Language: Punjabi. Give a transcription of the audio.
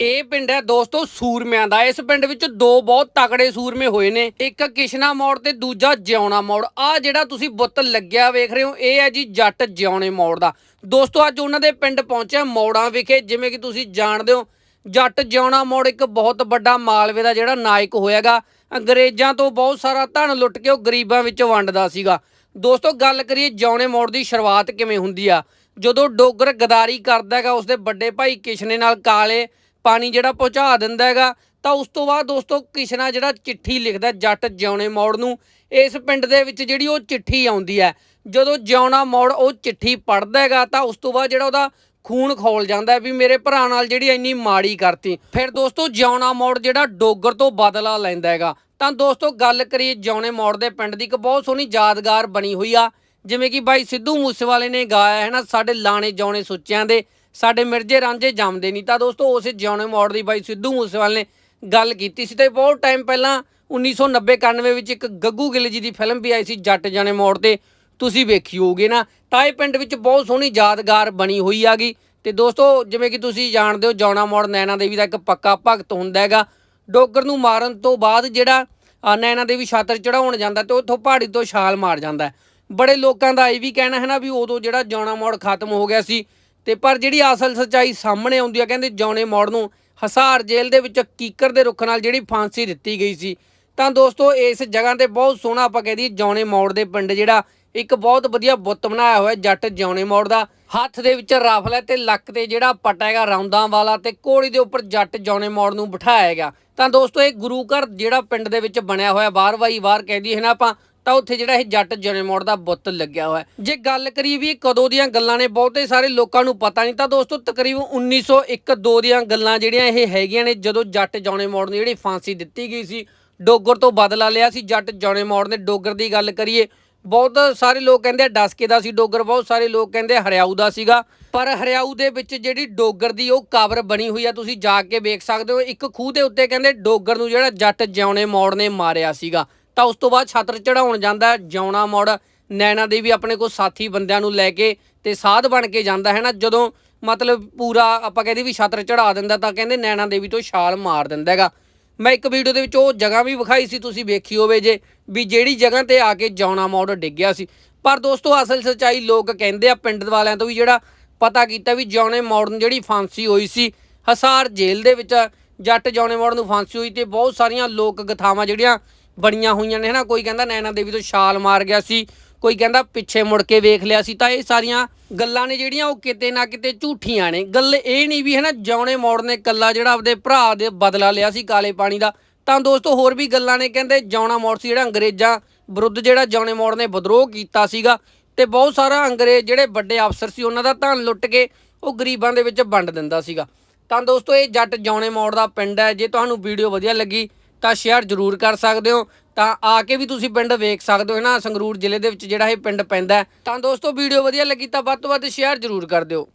ਇਹ ਪਿੰਡ ਹੈ ਦੋਸਤੋ ਸੂਰਮਿਆਂ ਦਾ। ਇਸ ਪਿੰਡ ਵਿੱਚ ਦੋ ਬਹੁਤ ਤਕੜੇ ਸੂਰਮੇ ਹੋਏ ਨੇ। ਇੱਕ ਕਿਸ਼ਨਾ ਮੋੜ ਤੇ ਦੂਜਾ ਜਿਉਣਾ ਮੋੜ। ਆ ਜਿਹੜਾ ਤੁਸੀਂ ਬੁੱਤ ਲੱਗਿਆ ਵੇਖ ਰਹੇ ਹੋ, ਇਹ ਹੈ ਜੀ ਜੱਟ ਜਿਉਣੇ ਮੋੜ ਦਾ। ਦੋਸਤੋ, ਅੱਜ ਉਹਨਾਂ ਦੇ ਪਿੰਡ ਪਹੁੰਚਿਆ ਮੋੜਾਂ ਵਿਖੇ, ਜਿਵੇਂ ਕਿ ਤੁਸੀਂ ਜਾਣਦੇ ਹੋ, ਜੱਟ ਜਿਉਣਾ ਮੋੜ ਇੱਕ ਬਹੁਤ ਵੱਡਾ ਮਾਲਵੇ ਦਾ ਜਿਹੜਾ ਨਾਇਕ ਹੋਇਆਗਾ। ਅੰਗਰੇਜ਼ਾਂ ਤੋਂ ਬਹੁਤ ਸਾਰਾ ਧਨ ਲੁੱਟ ਕੇ ਉਹ ਗਰੀਬਾਂ ਵਿੱਚ ਵੰਡਦਾ ਸੀਗਾ। ਦੋਸਤੋ, ਗੱਲ ਕਰੀਏ ਜਿਉਣੇ ਮੋੜ ਦੀ ਸ਼ੁਰੂਆਤ ਕਿਵੇਂ ਹੁੰਦੀ ਆ। ਜਦੋਂ ਡੋਗਰ ਗਦਾਰੀ ਕਰਦਾ ਹੈਗਾ, ਉਸਦੇ ਵੱਡੇ ਭਾਈ ਕਿਸ਼ਨੇ ਨਾਲ ਕਾਲੇ ਪਾਣੀ ਜਿਹੜਾ ਪਹੁੰਚਾ ਦਿੰਦਾ ਹੈਗਾ, ਤਾਂ ਉਸ ਤੋਂ ਬਾਅਦ ਦੋਸਤੋ ਕਿਸ਼ਨਾ ਜਿਹੜਾ ਚਿੱਠੀ ਲਿਖਦਾ ਜੱਟ ਜਿਉਣੇ ਮੋੜ ਨੂੰ, ਇਸ ਪਿੰਡ ਦੇ ਵਿੱਚ ਜਿਹੜੀ ਉਹ ਚਿੱਠੀ ਆਉਂਦੀ ਹੈ। ਜਦੋਂ ਜਿਉਣਾ ਮੋੜ ਉਹ ਚਿੱਠੀ ਪੜ੍ਹਦਾ ਹੈਗਾ, ਤਾਂ ਉਸ ਤੋਂ ਬਾਅਦ ਜਿਹੜਾ ਉਹਦਾ ਖੂਨ ਖੋਲ ਜਾਂਦਾ ਵੀ ਮੇਰੇ ਭਰਾ ਨਾਲ ਜਿਹੜੀ ਇੰਨੀ ਮਾੜੀ ਕਰਤੀ। ਫਿਰ ਦੋਸਤੋ ਜਿਉਣਾ ਮੋੜ ਜਿਹੜਾ ਡੋਗਰ ਤੋਂ ਬਦਲਾ ਲੈਂਦਾ ਹੈਗਾ। ਤਾਂ ਦੋਸਤੋ ਗੱਲ ਕਰੀਏ ਜਿਉਣੇ ਮੋੜ ਦੇ ਪਿੰਡ ਦੀ, ਇੱਕ ਬਹੁਤ ਸੋਹਣੀ ਯਾਦਗਾਰ ਬਣੀ ਹੋਈ ਆ। ਜਿਵੇਂ ਕਿ ਬਾਈ ਸਿੱਧੂ ਮੂਸੇਵਾਲੇ ਨੇ ਗਾਇਆ ਹੈ ਨਾ, ਸਾਡੇ ਲਾਣੇ ਜਿਉਣੇ ਸੁੱਚਿਆਂ ਦੇ। ਸਾਡੇ ਮਿਰਜੇ ਰਾਂਝੇ ਜੰਮਦੇ ਨਹੀਂ। ਤਾਂ ਦੋਸਤੋ ਉਸੇ ਜਿਉਣੇ ਮੋੜ ਦੀ ਬਾਈ ਸਿੱਧੂ ਮੂਸੇਵਾਲੇ ਨੇ ਗੱਲ ਕੀਤੀ ਸੀ ਤੇ ਬਹੁਤ ਟਾਈਮ ਪਹਿਲਾਂ 1990 91 ਵਿੱਚ ਇੱਕ ਗੱਗੂ ਗਿੱਲ ਜੀ ਦੀ ਫਿਲਮ ਵੀ ਆਈ ਸੀ ਜੱਟ ਜਾਣੇ ਮੋੜ ਤੇ। ਤੁਸੀਂ ਵੇਖੀ ਹੋਗੇ ਨਾ। ਤਾਂ ਇਹ ਪਿੰਡ ਵਿੱਚ ਬਹੁਤ ਸੋਹਣੀ ਯਾਦਗਾਰ ਬਣੀ ਹੋਈ ਆਗੀ ਤੇ ਦੋਸਤੋ ਜਿਵੇਂ ਕਿ ਤੁਸੀਂ ਜਾਣਦੇ ਹੋ ਜੌਣਾ ਮੋੜ ਨੈਣਾ ਦੇਵੀ ਦਾ ਇੱਕ ਪੱਕਾ ਭਗਤ ਹੁੰਦਾ ਹੈਗਾ। ਡੋਗਰ ਨੂੰ ਮਾਰਨ ਤੋਂ ਬਾਅਦ ਜਿਹੜਾ ਅ, ਨੈਣਾ ਦੇਵੀ ਛਾਤਰ ਚੜਾਉਣ ਜਾਂਦਾ ਤੇ ਉੱਥੋਂ ਪਹਾੜੀ ਤੋਂ ਛਾਲ ਮਾਰ ਜਾਂਦਾ ਬੜੇ ਲੋਕਾਂ ਦਾ ਇਹ ਵੀ ਕਹਿਣਾ ਹੈ ਨਾ ਵੀ ਉਦੋਂ ਜਿਹੜਾ ਜੌਣਾ ਮੋੜ ਖਤਮ ਹੋ ਗਿਆ ਸੀ ਤੇ ਪਰ ਜਿਹੜੀ ਅਸਲ ਸੱਚਾਈ ਸਾਹਮਣੇ ਆਉਂਦੀ ਆ, ਕਹਿੰਦੇ ਜੌਣੇ ਮੋੜ ਨੂੰ ਹਸਾਰ ਜੇਲ੍ਹ ਦੇ ਵਿੱਚ ਕੀਕਰ ਦੇ ਰੁੱਖ ਨਾਲ ਜਿਹੜੀ ਫਾਂਸੀ ਦਿੱਤੀ ਗਈ ਸੀ। ਤਾਂ ਦੋਸਤੋ, ਇਸ ਜਗ੍ਹਾ ਤੇ ਬਹੁਤ ਸੋਹਣਾ ਆਪਾਂ ਕਹਿ ਦਈਏ ਜੌਣੇ ਮੋੜ ਦੇ ਪਿੰਡ, ਜਿਹੜਾ ਇੱਕ ਬਹੁਤ ਵਧੀਆ ਬੁੱਤ ਬਣਾਇਆ ਹੋਇਆ ਜੱਟ ਜੌਣੇ ਮੋੜ ਦਾ। ਹੱਥ ਦੇ ਵਿੱਚ ਰਾਫਲ ਹੈ ਤੇ ਲੱਕ ਤੇ ਜਿਹੜਾ ਪਟਾ ਹੈਗਾ ਰੌਂਦਾਂ ਵਾਲਾ ਤੇ ਕੋੜੀ ਦੇ ਉੱਪਰ ਜੱਟ ਜੌਣੇ ਮੋੜ ਨੂੰ ਬਿਠਾਇਆ ਗਿਆ ਤਾਂ ਦੋਸਤੋ, ਇਹ ਗੁਰੂ ਘਰ ਜਿਹੜਾ ਪਿੰਡ ਦੇ ਵਿੱਚ ਬਣਿਆ ਹੋਇਆ ਬਾਰ ਬਾਈ ਵਾਰ ਕਹਿੰਦੀ ਹੈ ਨਾ ਆਪਾਂ ਤਾਂ ਉੱਥੇ ਜਿਹੜਾ ਇਹ ਜੱਟ ਜੌਣੇ ਮੋੜ ਦਾ ਬੁੱਤ ਲੱਗਿਆ ਹੋਇਆ ਜੇ ਗੱਲ ਕਰੀਏ ਵੀ ਕਦੋਂ ਦੀਆਂ ਗੱਲਾਂ ਨੇ, ਬਹੁਤੇ ਸਾਰੇ ਲੋਕਾਂ ਨੂੰ ਪਤਾ ਨਹੀਂ। ਤਾਂ ਦੋਸਤੋ, ਤਕਰੀਬਨ 1901 2 ਦੀਆਂ ਗੱਲਾਂ ਜਿਹੜੀਆਂ ਇਹ ਹੈਗੀਆਂ ਨੇ, ਜਦੋਂ ਜੱਟ ਜੌਣੇ ਮੋੜ ਨੂੰ ਜਿਹੜੀ ਫਾਂਸੀ ਦਿੱਤੀ ਗਈ ਸੀ, ਡੋਗਰ ਤੋਂ ਬਦਲਾ ਲਿਆ ਸੀ ਜੱਟ ਜੌਣੇ ਮੋੜ ਨੇ। ਡੋਗਰ ਦੀ ਗੱਲ ਕਰੀਏ, ਬਹੁਤ ਸਾਰੇ ਲੋਕ ਕਹਿੰਦੇ ਡਸਕੇ ਦਾ ਸੀ ਡੋਗਰ, ਬਹੁਤ ਸਾਰੇ ਲੋਕ ਕਹਿੰਦੇ ਹਰਿਆਊ ਦਾ ਸੀਗਾ। ਪਰ ਹਰਿਆਊ ਦੇ ਵਿੱਚ ਜਿਹੜੀ ਡੋਗਰ ਦੀ ਉਹ ਕਬਰ ਬਣੀ ਹੋਈ ਆ, ਤੁਸੀਂ ਜਾ ਕੇ ਵੇਖ ਸਕਦੇ ਹੋ। ਇੱਕ ਖੂਹ ਦੇ ਉੱਤੇ ਕਹਿੰਦੇ ਡੋਗਰ ਨੂੰ ਜਿਹੜਾ ਜੱਟ ਜਿਉਣੇ ਮੋੜ ਨੇ ਮਾਰਿਆ ਸੀਗਾ। ਤਾਂ ਉਸ ਤੋਂ ਬਾਅਦ ਛਤਰ ਚੜਾਉਣ ਜਾਂਦਾ ਜਿਉਣਾ ਮੋੜ, ਨੈਣਾ ਦੇ ਵੀ ਆਪਣੇ ਕੋਲ ਸਾਥੀ ਬੰਦਿਆਂ ਨੂੰ ਲੈ ਕੇ ਤੇ ਸਾਧ ਬਣ ਕੇ ਜਾਂਦਾ ਹੈ ਨਾ, ਜਦੋਂ ਮਤਲਬ ਪੂਰਾ ਆਪਾਂ ਕਹਿੰਦੇ ਵੀ ਛਤਰ ਚੜਾ ਦਿੰਦਾ ਤਾਂ ਕਹਿੰਦੇ ਨੈਣਾ ਦੇਵੀ ਤੋਂ ਛਾਲ ਮਾਰ ਦਿੰਦਾ ਹੈਗਾ। ਮੈਂ ਇੱਕ ਵੀਡੀਓ ਦੇ ਵਿੱਚ ਉਹ ਜਗ੍ਹਾ ਵੀ ਵਿਖਾਈ ਸੀ, ਤੁਸੀਂ ਵੇਖੀ ਹੋਵੇ ਜੇ, ਵੀ ਜਿਹੜੀ ਜਗ੍ਹਾ ਤੇ ਆ ਕੇ ਜੌਣਾ ਮੋੜ ਡਿੱਗਿਆ ਸੀ। ਪਰ ਦੋਸਤੋ, ਅਸਲ ਸੱਚਾਈ ਲੋਕ ਕਹਿੰਦੇ ਆ, ਪਿੰਡ ਵਾਲਿਆਂ ਤੋਂ ਵੀ ਜਿਹੜਾ ਪਤਾ ਕੀਤਾ ਵੀ ਜੌਣੇ ਮੋੜ ਨੂੰ ਜਿਹੜੀ ਫਾਂਸੀ ਹੋਈ ਸੀ, ਹਸਾਰ ਜੇਲ੍ਹ ਦੇ ਵਿੱਚ ਜੱਟ ਜੌਣੇ ਮੋੜ ਨੂੰ ਫਾਂਸੀ ਹੋਈ ਤੇ ਬਹੁਤ ਸਾਰੀਆਂ ਲੋਕ ਗਥਾਵਾਂ ਜਿਹੜੀਆਂ ਬਣੀਆਂ ਹੋਈਆਂ ਨੇ, ਹਨਾ? ਕੋਈ ਕਹਿੰਦਾ ਨੈਣਾ ਦੇਵੀ ਤੋਂ ਛਾਲ ਮਾਰ ਗਿਆ ਸੀ, ਕੋਈ ਕਹਿੰਦਾ ਪਿੱਛੇ ਮੁੜ ਕੇ ਵੇਖ ਲਿਆ ਸੀ, ਤਾਂ ਇਹ ਸਾਰੀਆਂ ਗੱਲਾਂ ਨੇ ਜਿਹੜੀਆਂ ਉਹ ਕਿਤੇ ਨਾ ਕਿਤੇ ਝੂਠੀਆਂ ਨੇ। ਗੱਲ ਇਹ ਨਹੀਂ ਵੀ, ਹਨਾ, ਜੌਣੇ ਮੋੜ ਨੇ ਕੱਲਾ ਜਿਹੜਾ ਆਪਦੇ ਭਰਾ ਦੇ ਬਦਲਾ ਲਿਆ ਸੀ ਕਾਲੇ ਪਾਣੀ ਦਾ, ਤਾਂ ਦੋਸਤੋ ਹੋਰ ਵੀ ਗੱਲਾਂ ਨੇ, ਕਹਿੰਦੇ ਜੌਣਾ ਮੋੜ ਸੀ ਜਿਹੜਾ ਅੰਗਰੇਜ਼ਾਂ ਵਿਰੁੱਧ ਜਿਹੜਾ ਜੌਣੇ ਮੋੜ ਨੇ ਵਿਦਰੋਹ ਕੀਤਾ ਸੀਗਾ, ਤੇ ਬਹੁਤ ਸਾਰਾ ਅੰਗਰੇਜ਼ ਜਿਹੜੇ ਵੱਡੇ ਅਫਸਰ ਸੀ ਉਹਨਾਂ ਦਾ ਧਨ ਲੁੱਟ ਕੇ ਉਹ ਗਰੀਬਾਂ ਦੇ ਵਿੱਚ ਵੰਡ ਦਿੰਦਾ ਸੀਗਾ। ਤਾਂ ਦੋਸਤੋ ਇਹ ਜੱਟ ਜੌਣੇ ਮੋੜ ਦਾ ਪਿੰਡ ਹੈ, ਜੇ ਤੁਹਾਨੂੰ ਵੀਡੀਓ ਵਧੀਆ ਲੱਗੀ ਤਾਂ ਸ਼ੇਅਰ ਜ਼ਰੂਰ ਕਰ ਸਕਦੇ ਹੋ। ਤਾਂ ਆ ਕੇ ਵੀ ਤੁਸੀਂ ਪਿੰਡ ਵੇਖ ਸਕਦੇ ਹੋ ਹੈ ਨਾ, ਸੰਗਰੂਰ ਜ਼ਿਲ੍ਹੇ ਦੇ ਵਿੱਚ ਜਿਹੜਾ ਇਹ ਪਿੰਡ ਪੈਂਦਾ ਤਾਂ ਦੋਸਤੋ, ਵੀਡੀਓ ਵਧੀਆ ਲੱਗੀ ਤਾਂ ਵੱਧ ਤੋਂ ਵੱਧ ਸ਼ੇਅਰ ਜ਼ਰੂਰ ਕਰ ਦਿਓ।